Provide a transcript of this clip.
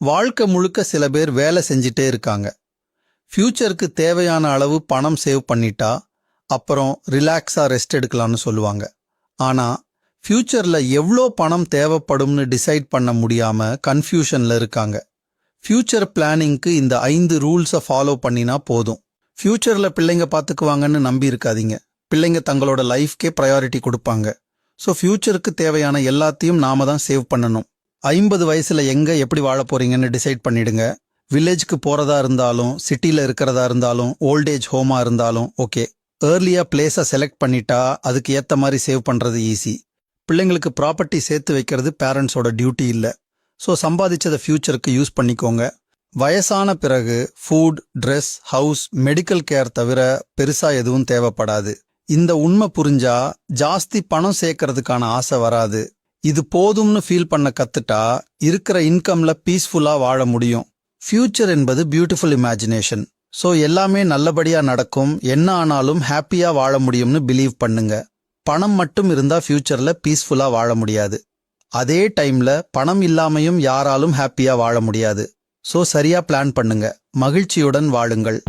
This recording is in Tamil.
வாழ்க்கை முழுக்க சில பேர் வேலை செஞ்சிட்டே இருக்காங்க. ஃப்யூச்சருக்கு தேவையான அளவு பணம் சேவ் பண்ணிட்டா அப்புறம் ரிலாக்ஸா ரெஸ்ட் எடுக்கலாம்னு சொல்லுவாங்க. ஆனா ஃப்யூச்சர்ல எவ்வளோ பணம் தேவைப்படும்னு டிசைட் பண்ண முடியாம கன்ஃபியூஷனில் இருக்காங்க. ஃப்யூச்சர் பிளானிங்க்கு இந்த ஐந்து ரூல்ஸை ஃபாலோ பண்ணினா போதும். ஃப்யூச்சர்ல பிள்ளைங்க பார்த்துக்குவாங்கன்னு நம்பி இருக்காதீங்க. பிள்ளைங்க தங்களோட லைஃப்கே ப்ரையாரிட்டி கொடுப்பாங்க. ஸோ ஃப்யூச்சருக்கு தேவையான எல்லாத்தையும் நாம தான் சேவ் பண்ணணும். ஐம்பது வயசுல எங்க எப்படி வாழ போறீங்கன்னு டிசைட் பண்ணிடுங்க. வில்லேஜ்க்கு போறதா இருந்தாலும் சிட்டில இருக்கிறதா இருந்தாலும் ஓல்டேஜ் ஹோமா இருந்தாலும் ஓகே ஏர்லியா பிளேஸை செலக்ட் பண்ணிட்டா அதுக்கு ஏத்த மாதிரி சேவ் பண்றது ஈஸி பிள்ளைங்களுக்கு ப்ராப்பர்ட்டி சேர்த்து வைக்கிறது பேரண்ட்ஸோட டியூட்டி இல்லை. ஸோ சம்பாதிச்சதை ஃப்யூச்சருக்கு யூஸ் பண்ணிக்கோங்க. வயசான பிறகு food dress house medical care தவிர பெருசா எதுவும் தேவைப்படாது. இந்த உண்மை புரிஞ்சா ஜாஸ்தி பணம் சேர்க்கறதுக்கான ஆசை வராது. இது போதும்னு ஃபீல் பண்ண கத்துட்டா இருக்கிற இன்கம்ல பீஸ்ஃபுல்லா வாழ முடியும். ஃபியூச்சர் என்பது பியூட்டிஃபுல் இமேஜினேஷன் ஸோ எல்லாமே நல்லபடியா நடக்கும். என்ன ஆனாலும் ஹாப்பியா வாழ முடியும்னு பிலீவ் பண்ணுங்க. பணம் மட்டும் இருந்தா ஃபியூச்சர்ல பீஸ்ஃபுல்லா வாழ முடியாது. அதே டைம்ல பணம் இல்லாமையும் யாராலும் ஹாப்பியா வாழ முடியாது. ஸோ சரியா பிளான் பண்ணுங்க. மகிழ்ச்சியுடன் வாழுங்கள்.